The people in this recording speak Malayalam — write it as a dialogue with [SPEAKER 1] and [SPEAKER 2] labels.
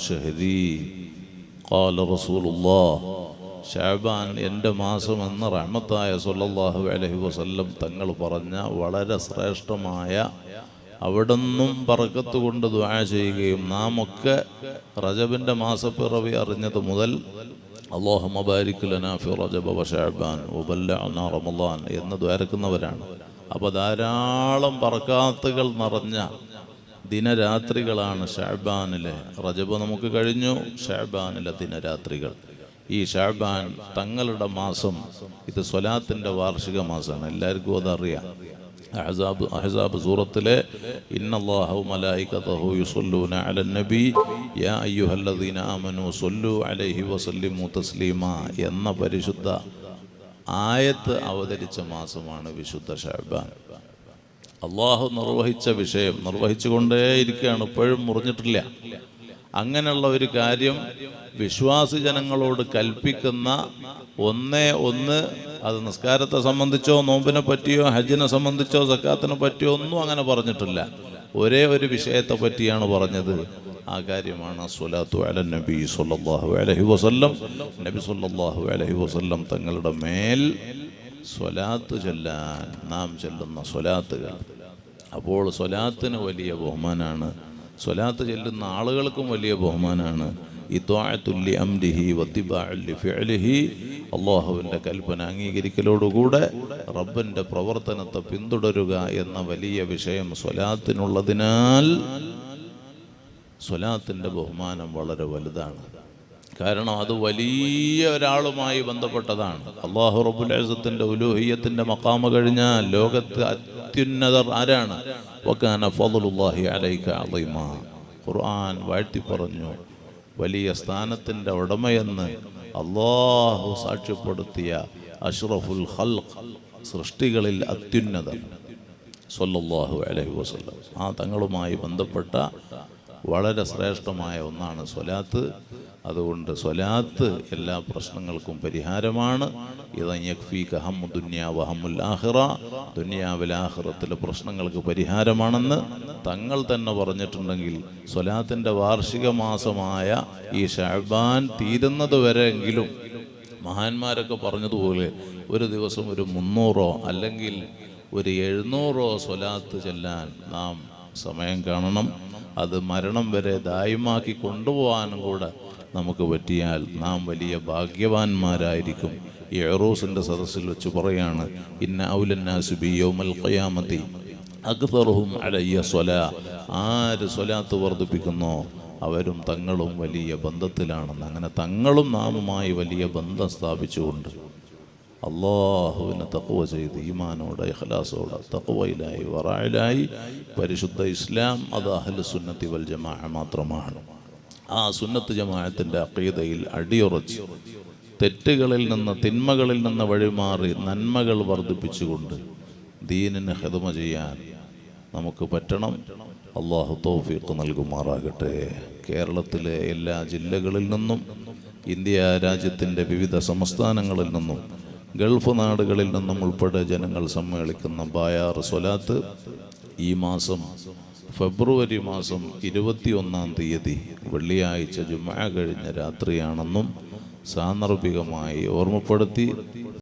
[SPEAKER 1] شهري قال رسول الله ഷാബാൻ എൻ്റെ മാസം എന്ന റഹ്മത്തായ സല്ലല്ലാഹു അലൈഹി വസല്ലം തങ്ങൾ പറഞ്ഞ വളരെ ശ്രേഷ്ഠമായ അവിടുന്നും പറക്കത്ത് കൊണ്ട് ദ്വാ ചെയ്യുകയും നാം ഒക്കെ റജബിൻ്റെ മാസപ്പിറവി അറിഞ്ഞത് മുതൽ അള്ളാഹു മബാരിക് ലനാ ഫി റജബ വ ഷഅബാൻ വബല്ലഅനാ റമളാൻ എന്ന് ദ്വാരക്കുന്നവരാണ് അപ്പോൾ ധാരാളം പറക്കാത്തുകൾ നിറഞ്ഞ ദിനരാത്രികളാണ് ഷാബാനിലെ റജബ് നമുക്ക് കഴിഞ്ഞു ഷാബാനിലെ ദിനരാത്രികൾ. ഈ ഷാബാൻ തങ്ങളുടെ മാസം ഇത് സ്വലാത്തിന്റെ വാർഷിക മാസമാണ്. എല്ലാവർക്കും അതറിയാം. അഹസാബ് അഹസാബ് സൂറത്തിലെ ഇന്നല്ലാഹു യുസല്ലൂന യാ അയ്യുഹല്ലദീന അലൈഹി എന്ന പരിശുദ്ധ ആയത്ത് അവതരിച്ച മാസമാണ് വിശുദ്ധ ഷാബാൻ. അള്ളാഹു നിർവഹിച്ച വിഷയം നിർവഹിച്ചുകൊണ്ടേ നിർവഹിച്ചുകൊണ്ടേയിരിക്കുകയാണ്. ഇപ്പോഴും മുറിഞ്ഞിട്ടില്ല. അങ്ങനെയുള്ള ഒരു കാര്യം വിശ്വാസി ജനങ്ങളോട് കൽപ്പിക്കുന്ന ഒന്നേ ഒന്ന് അത് നിസ്കാരത്തെ സംബന്ധിച്ചോ നോമ്പിനെ പറ്റിയോ ഹജ്ജിനെ സംബന്ധിച്ചോ സക്കാത്തിനെ പറ്റിയോ ഒന്നും അങ്ങനെ പറഞ്ഞിട്ടില്ല. ഒരേ ഒരു വിഷയത്തെ പറ്റിയാണ് പറഞ്ഞത്. ആ കാര്യമാണ് സ്വലാത്തു അല നബി സല്ലല്ലാഹു അലഹി വസല്ലം. നബി സല്ലല്ലാഹു അലഹി വസല്ലം തങ്ങളുടെ മേൽ സ്വലാത്ത് ചൊല്ലാൻ നാം ചൊല്ലുന്ന സ്വലാത്തുകൾ. അപ്പോൾ സ്വലാത്തിന് വലിയ ബഹുമാനാണ്. സ്വലാത്ത് ചെല്ലുന്ന ആളുകൾക്കും വലിയ ബഹുമാനാണ്. ഇത്വാഴത്തുല്ലി അംരിഹി വത്തിബാഅല്ലി ഫിഅലിഹി അള്ളാഹുവിന്റെ കൽപ്പന അംഗീകരിക്കലോടുകൂടെ റബ്ബന്റെ പ്രവർത്തനത്തെ പിന്തുടരുക എന്ന വലിയ വിഷയം സ്വലാത്തിനുള്ളതിനാൽ സ്വലാത്തിന്റെ ബഹുമാനം വളരെ വലുതാണ്. കാരണം അത് വലിയ ഒരാളുമായി ബന്ധപ്പെട്ടതാണ്. അള്ളാഹു റബുലേസത്തിന്റെ അസത്തിന്റെ ഉലൂഹിയത്തിന്റെ മക്കാമ കഴിഞ്ഞാൽ ലോകത്ത് അത്യുന്നതർ ആരാണ്? അലൈക ഖുർആൻ വാഴ്ത്തി പറഞ്ഞു വലിയ സ്ഥാനത്തിന്റെ ഉടമയെന്ന് അള്ളാഹു സാക്ഷ്യപ്പെടുത്തിയ അഷ്റഫുൽ ഖൽഖ് സൃഷ്ടികളിൽ അത്യുന്നതർ സൊല്ലാഹു അലൈഹി വസല്ലം. ആ തങ്ങളുമായി ബന്ധപ്പെട്ട വളരെ ശ്രേഷ്ഠമായ ഒന്നാണ് സ്വലാത്ത്. അതുകൊണ്ട് സ്വലാത്ത് എല്ലാ പ്രശ്നങ്ങൾക്കും പരിഹാരമാണ്. ഇതയ്യക്ഫീക ഹമ്മു ദുന്യാവ് ഹമ്മുൽ ആഹിറ ദുന്യാവിൽ ആഹിറത്തിലെ പ്രശ്നങ്ങൾക്ക് പരിഹാരമാണെന്ന് തങ്ങൾ തന്നെ പറഞ്ഞിട്ടുണ്ടെങ്കിൽ സ്വലാത്തിന്റെ വാർഷിക മാസമായ ഈ ഷാബാൻ തീരുന്നത് വരെയെങ്കിലും മഹാന്മാരൊക്കെ പറഞ്ഞതുപോലെ ഒരു ദിവസം ഒരു മുന്നൂറോ അല്ലെങ്കിൽ ഒരു എഴുന്നൂറോ സ്വലാത്ത് ചെല്ലാൻ നാം സമയം കാണണം. അത് മരണം വരെ ദായമാക്കി കൊണ്ടുപോകാനും കൂടെ നമുക്ക് പറ്റിയാൽ നാം വലിയ ഭാഗ്യവാന്മാരായിരിക്കും. ഈ എറോസിന്റെ സദസ്സിൽ വെച്ച് പറയാണ് ഇന്ന ഔലന്നാസുബി യോമൽ ഖയാമത്തി അക്തറുഹും അലയ്യ സ്വല. ആര് സ്വലാത്ത് വർദ്ധിപ്പിക്കുന്നോ അവരും തങ്ങളും വലിയ ബന്ധത്തിലാണെന്ന്. അങ്ങനെ തങ്ങളും നാമുമായി വലിയ ബന്ധം സ്ഥാപിച്ചുകൊണ്ട് അള്ളാഹുവിനെ തക്കുവ ചെയ്ത് ഈമാനോടെ ഇഖലാസോടെ തക്കുവയിലായി വറായിലായി. പരിശുദ്ധ ഇസ്ലാം അത് അഹ്ലു സുന്നത്തി വൽ ജമാ മാത്രമാണ്. ആ സുന്നത്ത് ജമാഅത്തിന്റെ അക്കീതയിൽ അടിയുറച്ച് തെറ്റുകളിൽ നിന്ന് തിന്മകളിൽ നിന്ന് വഴിമാറി നന്മകൾ വർദ്ധിപ്പിച്ചുകൊണ്ട് ദീനിന് ഹെതുമ ചെയ്യാൻ നമുക്ക് പറ്റണം. അള്ളാഹു തൗഫീഖ് നൽകുമാറാകട്ടെ. കേരളത്തിലെ എല്ലാ ജില്ലകളിൽ നിന്നും ഇന്ത്യ രാജ്യത്തിന്റെ വിവിധ സംസ്ഥാനങ്ങളിൽ നിന്നും ഗൾഫ് നാടുകളിൽ നിന്നും ഉൾപ്പെടെ ജനങ്ങൾ സമ്മേളിക്കുന്ന ബായാർ സ്വലാത്ത് ഈ മാസം ഫെബ്രുവരി മാസം ഇരുപത്തിയൊന്നാം തീയതി വെള്ളിയാഴ്ച ജുമാ കഴിഞ്ഞ രാത്രിയാണെന്നും സാന്ദർഭികമായി ഓർമ്മപ്പെടുത്തി.